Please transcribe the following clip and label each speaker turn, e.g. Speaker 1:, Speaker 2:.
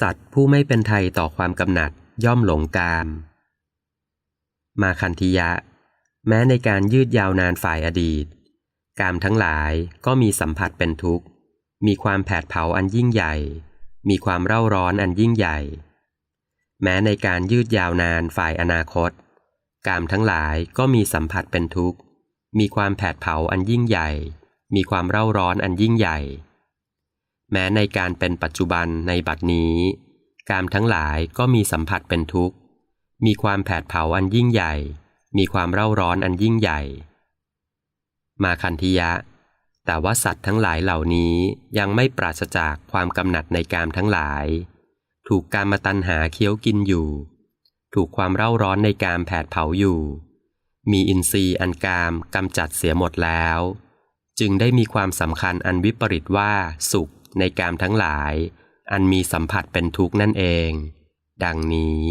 Speaker 1: สัตว์ผู้ไม่เป็นไทยต่อความกำหนัดย่อมหลงกาม มาคันธิยะ แม้ในการยืดยาวนานฝ่ายอดีต กามทั้งหลายก็มีสัมผัสเป็นทุกข์ มีความแผดเผาอันยิ่งใหญ่ มีความเร่าร้อนอันยิ่งใหญ่ แม้ในการยืดยาวนานฝ่ายอนาคต กามทั้งหลายก็มีสัมผัสเป็นทุกข์ มีความแผดเผาอันยิ่งใหญ่ มีความเร่าร้อนอันยิ่งใหญ่ แม้ในการเป็นปัจจุบันในบัดนี้ กามทั้งหลายก็มีสัมผัสเป็นทุกข์ มีความแผดเผาอันยิ่งใหญ่ มีความเร่าร้อนอันยิ่งใหญ่ มาคันธิยะ แต่ว่าสัตว์ทั้งหลายเหล่านี้ยังไม่ปราศจากความกำหนัดในกามทั้งหลาย ถูกการมาตัณหาเคี้ยวกินอยู่ ถูกความเร่าร้อนในกามแผดเผาอยู่ มีอินทรีย์อันกามกำจัดเสียหมดแล้ว จึงได้มีความสำคัญอันวิปริตว่าสุข ในกามทั้งหลาย อันมีสัมผัสเป็นทุกข์นั่นเอง ดังนี้